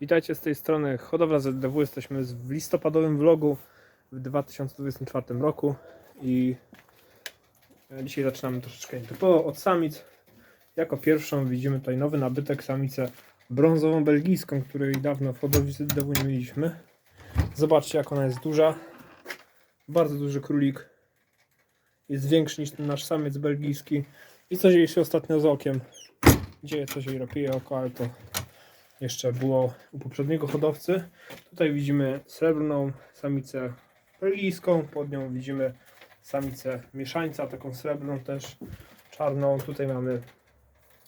Witajcie z tej strony Hodowla ZDW. Jesteśmy w listopadowym vlogu w 2024 roku i e, dzisiaj zaczynamy troszeczkę nietypowo od samic. Jako pierwszą widzimy tutaj nowy nabytek, samicę brązową belgijską, której dawno w hodowli ZDW nie mieliśmy. Zobaczcie jak ona jest duża. Bardzo duży królik. Jest większy niż ten nasz samiec belgijski. I coś jej się ostatnio z okiem. Dzieje coś jej rapieje oko, ale to jeszcze było u poprzedniego hodowcy. Tutaj widzimy srebrną samicę belgijską, pod nią widzimy samicę mieszańca, taką srebrną też, czarną. Tutaj mamy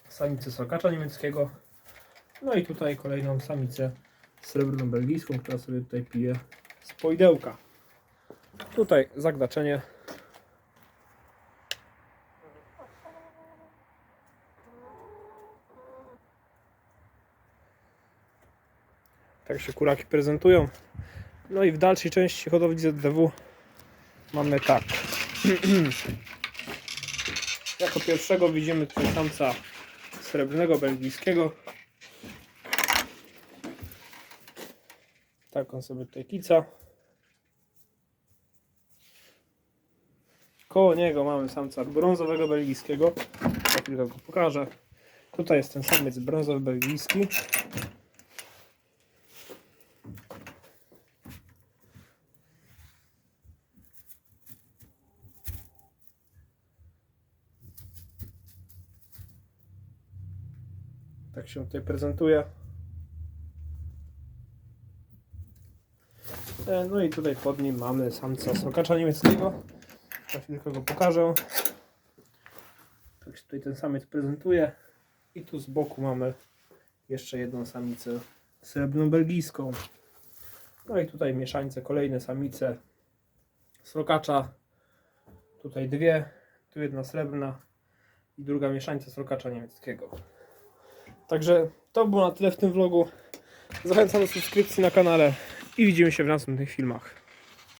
samicę sokacza niemieckiego. No i tutaj kolejną samicę srebrną belgijską, która sobie tutaj pije z pojdełka. Tutaj zagdaczenie. Tak się kuraki prezentują. No i w dalszej części hodowli ZDW mamy tak. jako pierwszego widzimy tutaj samca srebrnego belgijskiego. Tak on sobie tutaj kica. Koło niego mamy samca brązowego belgijskiego. Za chwilkę go pokażę. Tutaj jest ten samiec brązowy belgijski. Tak się tutaj prezentuje. E, No i tutaj pod nim mamy samca sokacza niemieckiego. Za chwilkę go pokażę. Tak się tutaj ten samiec prezentuje. I tu z boku mamy jeszcze jedną samicę srebrną belgijską. No i tutaj mieszańce, kolejne samice srokacza. Tutaj dwie, tu jedna srebrna i druga mieszańca srokacza niemieckiego. Także to było na tyle w tym vlogu. Zachęcam do subskrypcji na kanale i widzimy się w następnych filmach.